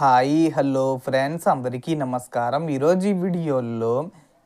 Hi hello friends అందరికీ నమస్కారం. ఈరోజు ఈ వీడియోలో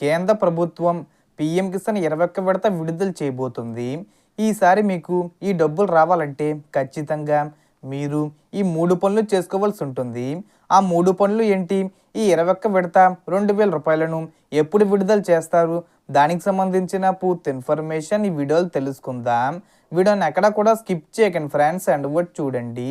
కేంద్ర ప్రభుత్వం పిఎం కిసాన్ ఇరవై ఒక్క విడత విడుదల చేయబోతుంది. ఈసారి మీకు ఈ డబ్బులు రావాలంటే ఖచ్చితంగా మీరు ఈ మూడు పనులు చేసుకోవాల్సి ఉంటుంది. ఆ మూడు పనులు ఏంటి? ఈ ఇరవై ఒక్క విడత రెండు వేల రూపాయలను ఎప్పుడు విడుదల చేస్తారు? దానికి సంబంధించిన పూర్తి ఇన్ఫర్మేషన్ ఈ వీడియోలు తెలుసుకుందాం. వీడియోని ఎక్కడ కూడా స్కిప్ చేయకండి ఫ్రెండ్స్ అండ్ వర్డ్ చూడండి.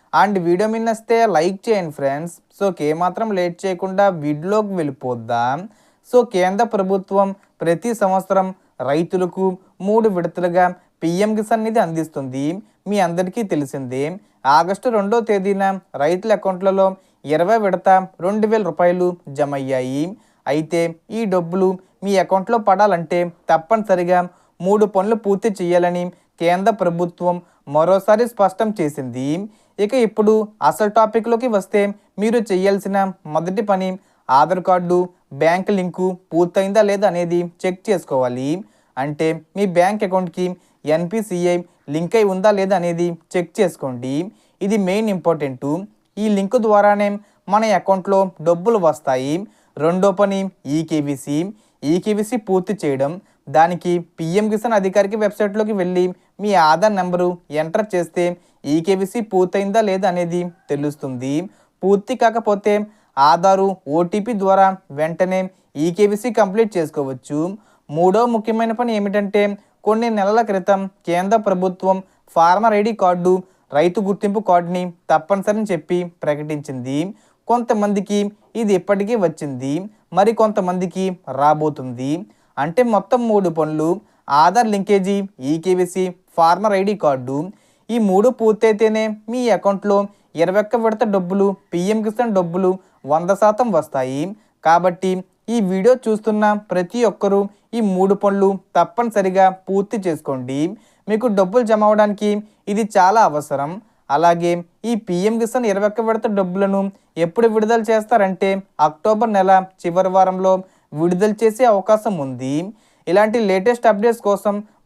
అండ్ వీడియో మీద వస్తే లైక్ చేయండి ఫ్రెండ్స్. సో ఏమాత్రం లేట్ చేయకుండా వీడియోలోకి వెళ్ళిపోద్దాం. సో కేంద్ర ప్రభుత్వం ప్రతి సంవత్సరం రైతులకు మూడు విడతలుగా పిఎం కిసాన్ నిధి అందిస్తుంది. మీ అందరికీ తెలిసిందే. ఆగస్టు రెండో తేదీన రైతుల అకౌంట్లలో ఇరవై విడత రెండు వేల రూపాయలు జమ అయ్యాయి. అయితే ఈ డబ్బులు మీ అకౌంట్లో పడాలంటే తప్పనిసరిగా మూడు పనులు పూర్తి చేయాలని కేంద్ర ప్రభుత్వం మరోసారి స్పష్టం చేసింది. ఇక ఇప్పుడు అసలు టాపిక్లోకి వస్తే మీరు చేయాల్సిన మొదటి పని ఆధార్ కార్డు బ్యాంక్ లింకు పూర్తయిందా లేదా అనేది చెక్ చేసుకోవాలి. అంటే మీ బ్యాంక్ అకౌంట్కి ఎన్పిసిఐ లింక్ అయి ఉందా లేదా అనేది చెక్ చేసుకోండి. ఇది మెయిన్ ఇంపార్టెంట్. ఈ లింక్ ద్వారానే మన అకౌంట్లో డబ్బులు వస్తాయి. రెండో పని ఈకేవీసీ. ఈకేవీసీ పూర్తి చేయడం. దానికి పిఎం కిసాన్ అధికారికి వెబ్సైట్లోకి వెళ్ళి మీ ఆధార్ నెంబరు ఎంటర్ చేస్తే ఈకేబీసీ పూర్తయిందా లేదా అనేది తెలుస్తుంది. పూర్తి కాకపోతే ఆధారు ఓటీపీ ద్వారా వెంటనే ఈకేబీసీ కంప్లీట్ చేసుకోవచ్చు. మూడో ముఖ్యమైన పని ఏమిటంటే కొన్ని నెలల క్రితం కేంద్ర ప్రభుత్వం ఫార్మర్ ఐడి కార్డు రైతు గుర్తింపు కార్డుని తప్పనిసరిని చెప్పి ప్రకటించింది. కొంతమందికి ఇది ఇప్పటికీ వచ్చింది. మరి కొంతమందికి రాబోతుంది. అంటే మొత్తం మూడు పనులు Aadhaar linkage eKYC farmer ID card. ఈ మూడు పూర్తయితేనే మీ అకౌంట్లో ఇరవై ఒక్క విడత డబ్బులు పిఎం కిసాన్ డబ్బులు వంద శాతం వస్తాయి. కాబట్టి ఈ వీడియో చూస్తున్న ప్రతి ఒక్కరూ ఈ మూడు పనులు తప్పనిసరిగా పూర్తి చేసుకోండి. మీకు డబ్బులు జమ అవడానికి ఇది చాలా అవసరం. అలాగే ఈ పిఎం కిసాన్ ఇరవై ఒక్క విడత డబ్బులను ఎప్పుడు విడుదల చేస్తారంటే అక్టోబర్ నెల చివరి వారంలో విడుదల చేసే అవకాశం ఉంది. ఇలాంటి లేటెస్ట్ అప్డేట్స్ కోసం